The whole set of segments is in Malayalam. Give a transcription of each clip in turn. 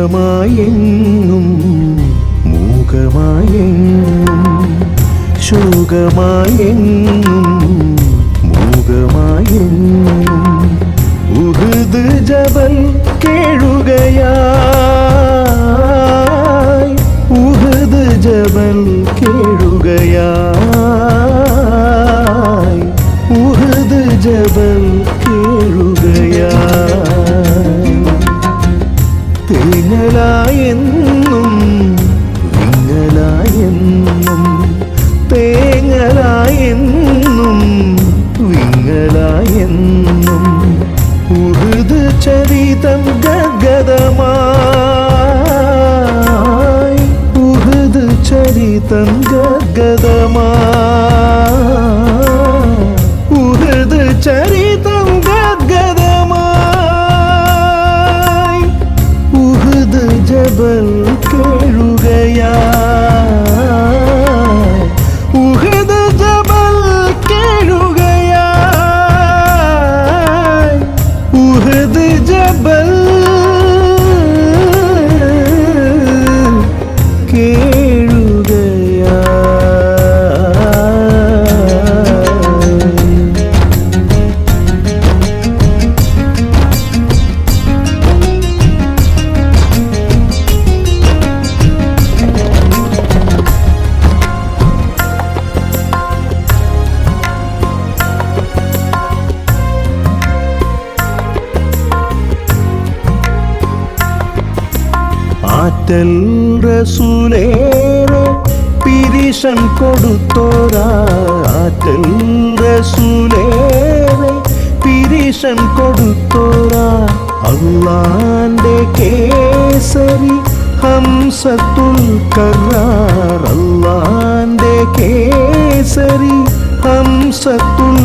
ശോകമായെങ്ങും മൂകമായെങ്ങും ശോകമായെങ്ങും മൂകമായെങ്ങും ഉഹുദ് ജബൽ കേഴുകയായി തേങ്ങലായെന്നും വിങ്ങലായെന്നും തേങ്ങലായെന്നും വിങ്ങലായെന്നും ഉറുത് ചരിതം ഗദ്ഗതമായി ഉറുത് ചരിതം ഗദ്ഗതമായി ആറ്റൽ റസൂലേറെ പിരിശൻ കൊടുത്തോരാറ്റൽ റസൂലേറെ പിരിശൻ കൊടുത്തോരാ. അള്ളാന്റെ കേസരി ഹംസത്തുൽ കറാർ അള്ളാന്റെ കേസരി ഹംസത്തുൽ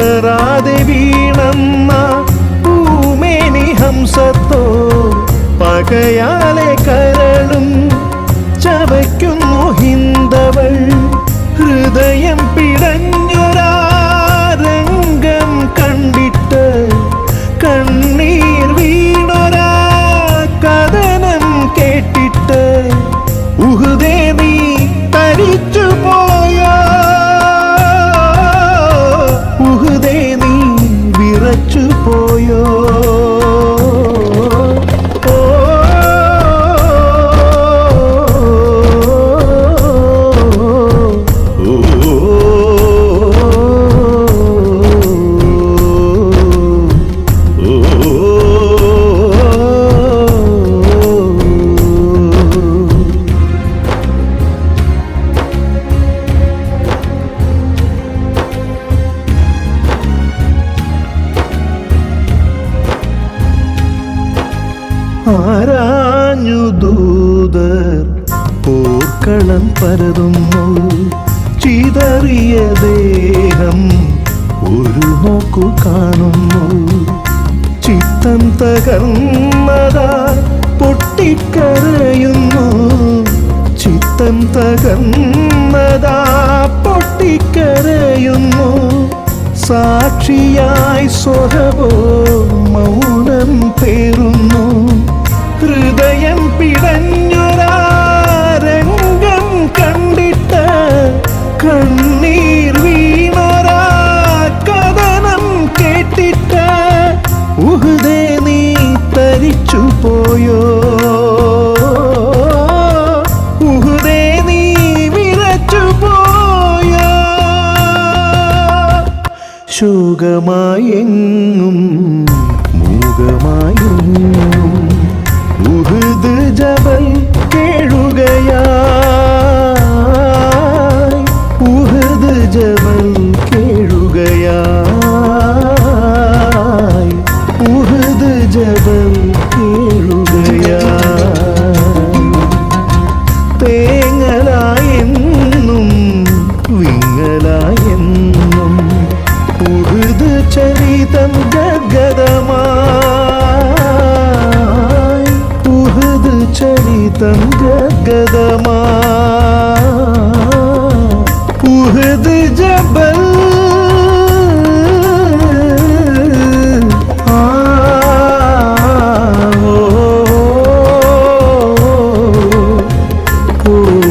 പതറാതെ വീണന്ന ഭൂമേനി ഹംസത്തോ പകയാലെ കരളും ചവയ്ക്കുന്നു ഹിന്ദവൾ ഹൃദയം പോർക്കളം പരതുന്നു ചിതറിയ ദേഹം ഒരു നോക്കു കാണുന്നു. ചിത്തം തകർന്നതാ പൊട്ടിക്കരയുന്നു. ചിത്തം തകർന്നതാ ശോകമായെങ്ങും മൂകമായെങ്ങും ഉഹുദ് ജബൽ കേഴുകയാ ഉഹുദ് ജബൽ കേഴുകയാ ഉഹുദ് ജബൽ കേഴുകയാ തേങ്ങലായെന്നും വിങ്ങലായെന്നും చరితం జగదమాయ్ ఉహదు చరితం జగదమాయ్ ఉహదు జబల్ Ooh.